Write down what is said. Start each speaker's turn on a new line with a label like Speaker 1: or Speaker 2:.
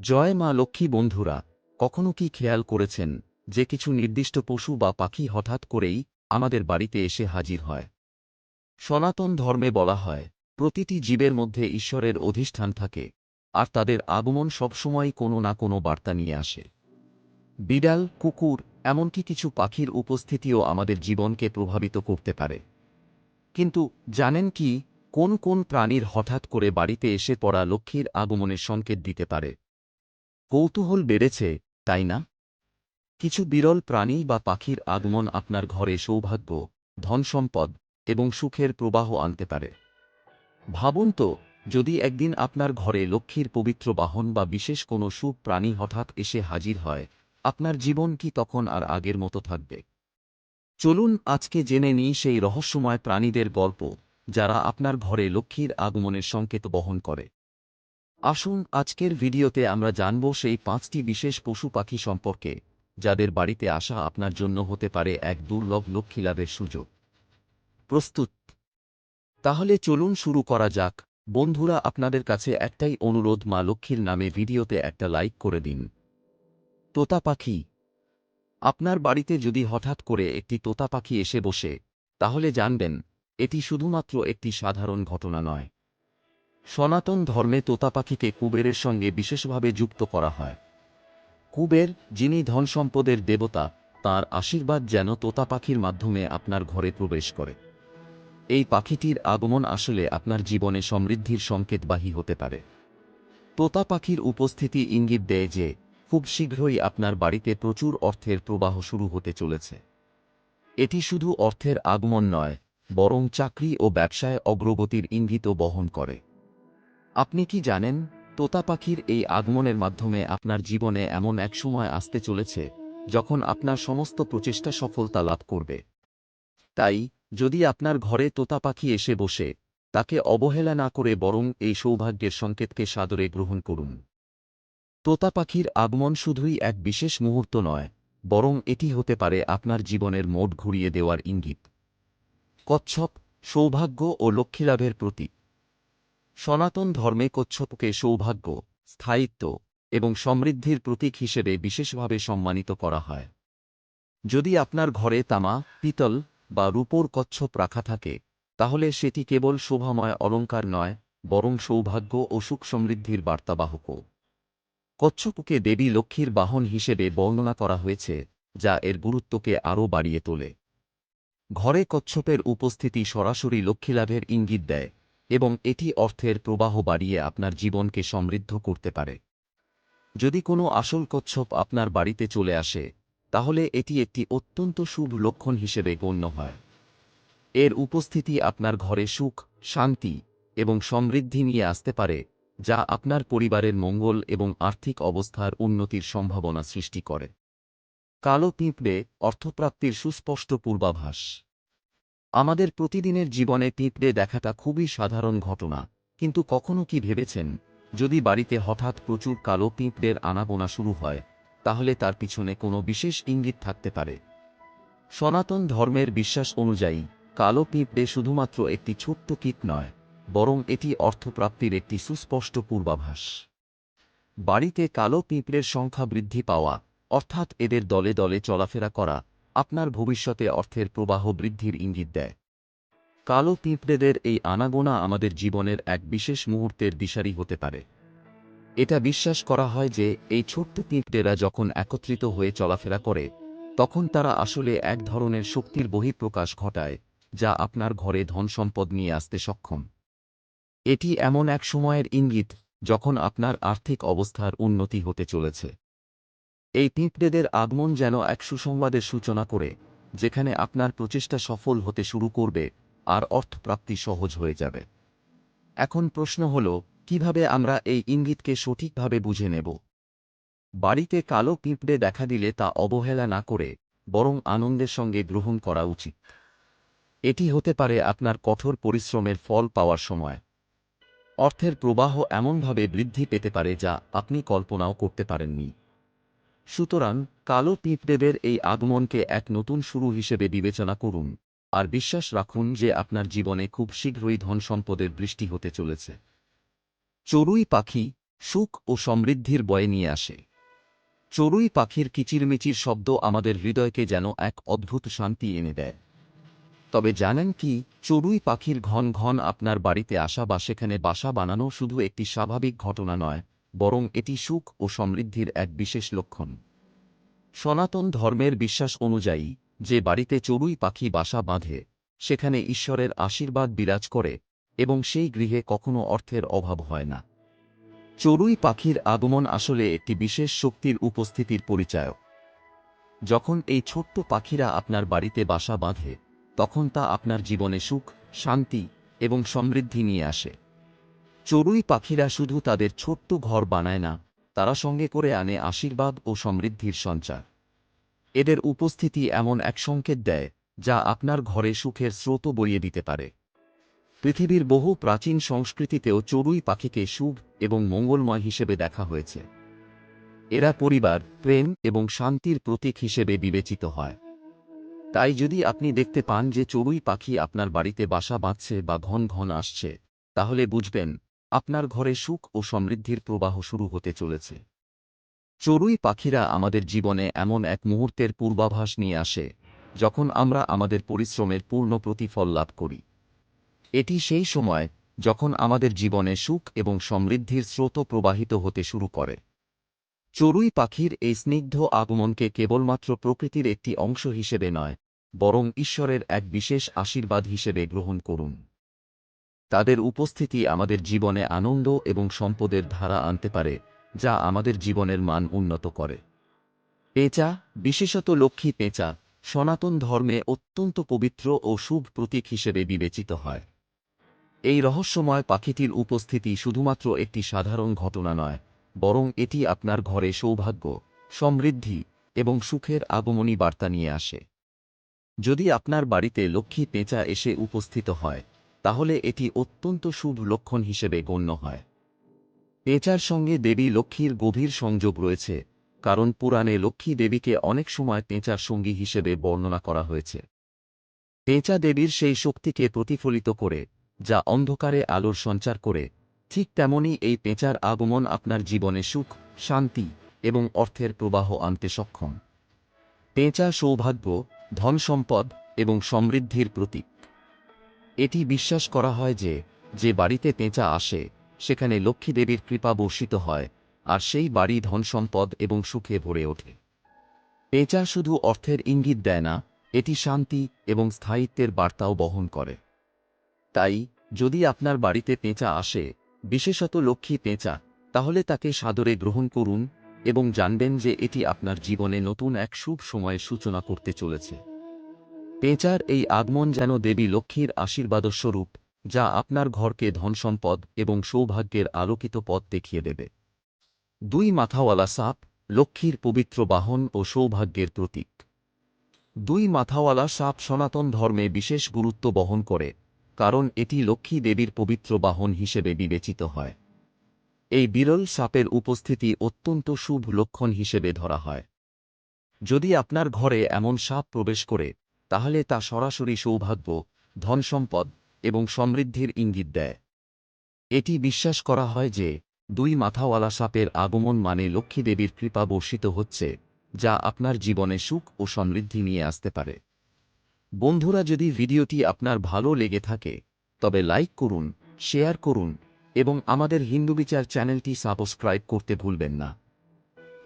Speaker 1: জয় মা লক্ষ্মী বন্ধুরা, কখনো কি খেয়াল করেছেন যে কিছু নির্দিষ্ট পশু বা পাখি হঠাৎ করেই আমাদের বাড়িতে এসে হাজির হয়? সনাতন ধর্মে বলা হয়, প্রতিটি জীবের মধ্যে ঈশ্বরের অধিষ্ঠান থাকে, আর তাদের আগমন সবসময় কোনো না কোনো বার্তা নিয়ে আসে। বিড়াল, কুকুর, এমনকি কিছু পাখির উপস্থিতিও আমাদের জীবনকে প্রভাবিত করতে পারে। কিন্তু জানেন কি, কোন কোন প্রাণীর হঠাৎ করে বাড়িতে এসে পড়া লক্ষ্মীর আগমনের সংকেত দিতে পারে? কৌতূহল বেড়েছে, তাই না? কিছু বিরল প্রাণী বা পাখির আগমন আপনার ঘরে সৌভাগ্য ধনসম্পদ এবং সুখের প্রবাহ আনতে পারে। ভাবুন তো, যদি একদিন আপনার ঘরে লক্ষ্মীর পবিত্র বাহন বা বিশেষ কোনো শুভ প্রাণী হঠাৎ এসে হাজির হয়, আপনার জীবন কি তখন আর আগের মতো থাকবে? চলুন আজকে জেনে নিই সেই রহস্যময় প্রাণীদের গল্প, যারা আপনার ঘরে লক্ষ্মীর আগমনের সংকেত বহন করে। আসুন আজকের ভিডিওতে আমরা জানব সেই পাঁচটি বিশেষ পশু পাখি সম্পর্কে, যাদের বাড়িতে আসা আপনার জন্য হতে পারে এক দুর্লভ লক্ষ্মী লাভের সুযোগ। প্রস্তুত। তাহলে চলুন শুরু করা যাক। বন্ধুরা, আপনাদের কাছে একটাই অনুরোধ, মা লক্ষ্মীর নামে ভিডিওতে একটা লাইক করে দিন। তোতা পাখি। আপনার বাড়িতে যদি হঠাৎ করে একটি তোতা পাখি এসে বসে, তাহলে জানবেন, এটি শুধুমাত্র একটি সাধারণ ঘটনা নয়। সনাতন ধর্মে তোতা পাখিকে কুবেরের সঙ্গে বিশেষভাবে যুক্ত করা হয়। কুবের, যিনি ধনসম্পদের দেবতা, তার আশীর্বাদ যেন তোতা পাখির মাধ্যমে আপনার ঘরে প্রবেশ করে। এই পাখিটির আগমন আসলে আপনার জীবনে সমৃদ্ধির সংকেতবাহী হতে পারে। তোতা পাখির উপস্থিতি ইঙ্গিত দেয় যে, খুব শীঘ্রই আপনার বাড়িতে প্রচুর অর্থের প্রবাহ শুরু হতে চলেছে। এটি শুধু অর্থের আগমন নয়, বরং চাকরি ও ব্যবসায় অগ্রগতির ইঙ্গিতও বহন করে। আপনি কি জানেন, তোতা পাখির এই আগমনের মাধ্যমে আপনার জীবনে এমন এক সময় আসতে চলেছে, যখন আপনার সমস্ত প্রচেষ্টা সফলতা লাভ করবে? তাই, যদি আপনার ঘরে তোতা পাখি এসে বসে, তাকে অবহেলা না করে বরং এই সৌভাগ্যের সংকেতকে সাদরে গ্রহণ করুন। তোতা পাখির আগমন শুধুই এক বিশেষ মুহূর্ত নয়, বরং এটি হতে পারে আপনার জীবনের মোড় ঘুরিয়ে দেওয়ার ইঙ্গিত। কচ্ছপ, সৌভাগ্য ও লক্ষ্মীলাভের প্রতীক। সনাতন ধর্মে কচ্ছপকে সৌভাগ্য, স্থায়িত্ব এবং সমৃদ্ধির প্রতীক হিসেবে বিশেষভাবে সম্মানিত করা হয়। যদি আপনার ঘরে তামা, পিতল বা রূপোর কচ্ছপ রাখা থাকে, তাহলে সেটি কেবল শোভাময় অলঙ্কার নয়, বরং সৌভাগ্য ও সুখ সমৃদ্ধির বার্তাবাহকও কচ্ছপকে দেবী লক্ষ্মীর বাহন হিসেবে বর্ণনা করা হয়েছে, যা এর গুরুত্বকে আরও বাড়িয়ে তোলে। ঘরে কচ্ছপের উপস্থিতি সরাসরি লক্ষ্মীলাভের ইঙ্গিত দেয়। এবং এটি অর্থের প্রবাহ বাড়িয়ে আপনার জীবনকে সমৃদ্ধ করতে পারে। যদি কোনো আসল কচ্ছপ আপনার বাড়িতে চলে আসে, তাহলে এটি একটি অত্যন্ত শুভ লক্ষণ হিসেবে গণ্য হয়। এর উপস্থিতি আপনার ঘরে সুখ, শান্তি এবং সমৃদ্ধি নিয়ে আসতে পারে, যা আপনার পরিবারের মঙ্গল এবং আর্থিক অবস্থার উন্নতির সম্ভাবনা সৃষ্টি করে। কালো পিঁপড়ে অর্থপ্রাপ্তির সুস্পষ্ট পূর্বাভাস। আমাদের প্রতিদিনের জীবনে পিঁপড়ে দেখাটা খুবই সাধারণ ঘটনা, কিন্তু কখনো কি ভেবেছেন? যদি বাড়িতে হঠাৎ প্রচুর কালো পিঁপড়ের আনাগোনা শুরু হয়, তাহলে তার পিছনে কোনো বিশেষ ইঙ্গিত থাকতে পারে। সনাতন ধর্মের বিশ্বাস অনুযায়ী, কালো পিঁপড়ে শুধুমাত্র একটি ছোট্ট কীট নয়, বরং এটি অর্থপ্রাপ্তির একটি সুস্পষ্ট পূর্বাভাস। বাড়িতে কালো পিঁপড়ের সংখ্যা বৃদ্ধি পাওয়া, অর্থাৎ এদের দলে দলে চলাফেরা করা আপনার ভবিষ্যতে অর্থের প্রবাহ বৃদ্ধির ইঙ্গিত দেয়। কালো পিঁপড়েদের এই আনাগোনা আমাদের জীবনের এক বিশেষ মুহূর্তের দিশারি হতে পারে। এটা বিশ্বাস করা হয় যে এই ছোট্ট পিঁপড়েরা যখন একত্রিত হয়ে চলাফেরা করে, তখন তারা আসলে এক ধরনের শক্তির বহিঃপ্রকাশ ঘটায়, যা আপনার ঘরে ধন সম্পদ নিয়ে আসতে সক্ষম। এটি এমন এক সময়ের ইঙ্গিত, যখন আপনার আর্থিক অবস্থার উন্নতি হতে চলেছে। এই পিঁপড়েদের আগমন যেন এক সুসংবাদের সূচনা করে, যেখানে আপনার প্রচেষ্টা সফল হতে শুরু করবে আর অর্থপ্রাপ্তি সহজ হয়ে যাবে। এখন প্রশ্ন হল, কীভাবে আমরা এই ইঙ্গিতকে সঠিকভাবে বুঝে নেব? বাড়িতে কালো পিঁপড়ে দেখা দিলে তা অবহেলা না করে, বরং আনন্দের সঙ্গে গ্রহণ করা উচিত। এটি হতে পারে আপনার কঠোর পরিশ্রমের ফল পাওয়ার সময়। অর্থের প্রবাহ এমনভাবে বৃদ্ধি পেতে পারে যা আপনি কল্পনাও করতে পারেননি। সুতরাং কালো পিঁপড়েদের এই আগমনকে এক নতুন শুরু হিসেবে বিবেচনা করুন, আর বিশ্বাস রাখুন যে আপনার জীবনে খুব শীঘ্রই ধন সম্পদের বৃষ্টি হতে চলেছে। চড়ুই পাখি সুখ ও সমৃদ্ধির বয়ে নিয়ে আসে। চড়ুই পাখির কিচিরমিচির শব্দ আমাদের হৃদয়কে যেন এক অদ্ভুত শান্তি এনে দেয়। তবে জানেন কি, চড়ুই পাখির ঘন ঘন আপনার বাড়িতে আসা বা সেখানে বাসা বানানো শুধু একটি স্বাভাবিক ঘটনা নয় বরং এটি সুখ ও সমৃদ্ধির এক বিশেষ লক্ষণ। সনাতন ধর্মের বিশ্বাস অনুযায়ী, যে বাড়িতে চড়ুই পাখি বাসা বাঁধে, সেখানে ঈশ্বরের আশীর্বাদ বিরাজ করে এবং সেই গৃহে কখনো অর্থের অভাব হয় না। চড়ুই পাখির আগমন আসলে একটি বিশেষ শক্তির উপস্থিতির পরিচায়ক। যখন এই ছোট্ট পাখিরা আপনার বাড়িতে বাসা বাঁধে, তখন তা আপনার জীবনে সুখ, শান্তি এবং সমৃদ্ধি নিয়ে আসে। চড়ুই পাখিরা শুধু তাদের ছোট্ট ঘর বানায় না, তারা সঙ্গে করে আনে আশীর্বাদ ও সমৃদ্ধির সঞ্চার। এদের উপস্থিতি এমন এক সংকেত দেয়, যা আপনার ঘরে সুখের স্রোত বইয়ে দিতে পারে। পৃথিবীর বহু প্রাচীন সংস্কৃতিতেও চড়ুই পাখিকে শুভ এবং মঙ্গলময় হিসেবে দেখা হয়েছে। এরা পরিবার, প্রেম এবং শান্তির প্রতীক হিসেবে বিবেচিত হয়। তাই যদি আপনি দেখতে পান যে চড়ুই পাখি আপনার বাড়িতে বাসা বাঁধছে বা ঘন ঘন আসছে, তাহলে বুঝবেন আপনার ঘরে সুখ ও সমৃদ্ধির প্রবাহ শুরু হতে চলেছে। চড়ুই পাখিরা আমাদের জীবনে এমন এক মুহূর্তের পূর্বাভাস নিয়ে আসে, যখন আমরা আমাদের পরিশ্রমের পূর্ণ প্রতিফল লাভ করি। এটি সেই সময় যখন আমাদের জীবনে সুখ এবং সমৃদ্ধির স্রোত প্রবাহিত হতে শুরু করে। চড়ুই পাখির এই স্নিগ্ধ আগমনকে কেবলমাত্র প্রকৃতির একটি অংশ হিসেবে নয়, বরং ঈশ্বরের এক বিশেষ আশীর্বাদ হিসেবে গ্রহণ করুন। তাদের উপস্থিতি আমাদের জীবনে আনন্দ এবং সম্পদের ধারা আনতে পারে, যা আমাদের জীবনের মান উন্নত করে। পেঁচা, বিশেষত লক্ষ্মী পেঁচা, সনাতন ধর্মে অত্যন্ত পবিত্র ও শুভ প্রতীক হিসেবে বিবেচিত হয়। এই রহস্যময় পাখিটির উপস্থিতি শুধুমাত্র একটি সাধারণ ঘটনা নয়, বরং এটি আপনার ঘরে সৌভাগ্য, সমৃদ্ধি এবং সুখের আগমনী বার্তা নিয়ে আসে। যদি আপনার বাড়িতে লক্ষ্মী পেঁচা এসে উপস্থিত হয় তাহলে এটি অত্যন্ত শুভ লক্ষণ হিসেবে গণ্য হয়। পেঁচার সঙ্গে দেবী লক্ষ্মীর গভীর সংযোগ রয়েছে, কারণ পুরাণে লক্ষ্মী দেবীকে অনেক সময় পেঁচার সঙ্গী হিসেবে বর্ণনা করা হয়েছে। পেঁচা দেবীর সেই শক্তিকে প্রতিফলিত করে, যা অন্ধকারে আলোর সঞ্চার করে, ঠিক তেমনি এই পেঁচার আগমন আপনার জীবনে সুখ, শান্তি এবং অর্থের প্রবাহ আনতে সক্ষম। পেঁচা সৌভাগ্য ধন সম্পদ এবং সমৃদ্ধির প্রতীক। এটি বিশ্বাস করা হয় যে যে বাড়িতে পেঁচা আসে, সেখানে লক্ষ্মী দেবীর কৃপা বর্ষিত হয়, আর সেই বাড়ি ধন সম্পদ এবং সুখে ভরে ওঠে। পেঁচা শুধু অর্থের ইঙ্গিত দেয় না, এটি শান্তি এবং স্থায়িত্বের বার্তাও বহন করে। তাই, যদি আপনার বাড়িতে পেঁচা আসে, বিশেষত লক্ষ্মী পেঁচা, তাহলে তাকে সাদরে গ্রহণ করুন এবং জানবেন যে এটি আপনার জীবনে নতুন এক শুভ সময়ের সূচনা করতে চলেছে। পেঁচার এই আগমন যেন দেবী লক্ষ্মীর আশীর্বাদস্বরূপ, যা আপনার ঘরকে ধনসম্পদ এবং সৌভাগ্যের আলোকিত পথ দেখিয়ে দেবে। দুই মাথাওয়ালা সাপ, লক্ষ্মীর পবিত্র বাহন ও সৌভাগ্যের প্রতীক। দুই মাথাওয়ালা সাপ সনাতন ধর্মে বিশেষ গুরুত্ব বহন করে, কারণ এটি লক্ষ্মী দেবীর পবিত্র বাহন হিসেবে বিবেচিত হয়। এই বিরল সাপের উপস্থিতি অত্যন্ত শুভ লক্ষণ হিসেবে ধরা হয়। যদি আপনার ঘরে এমন সাপ প্রবেশ করে তাহলে তা সরাসরি সৌভাগ্য, ধনসম্পদ এবং সমৃদ্ধির ইঙ্গিত দেয়। এটি বিশ্বাস করা হয় যে, দুই মাথাওয়ালা সাপের আগমন মানে লক্ষ্মী দেবীর কৃপা বর্ষিত হচ্ছে, যা আপনার জীবনে সুখ ও সমৃদ্ধি নিয়ে আসতে পারে। বন্ধুরা, যদি ভিডিওটি আপনার ভালো লেগে থাকে, তবে লাইক করুন, শেয়ার করুন এবং আমাদের হিন্দু বিচার চ্যানেলটি সাবস্ক্রাইব করতে ভুলবেন না।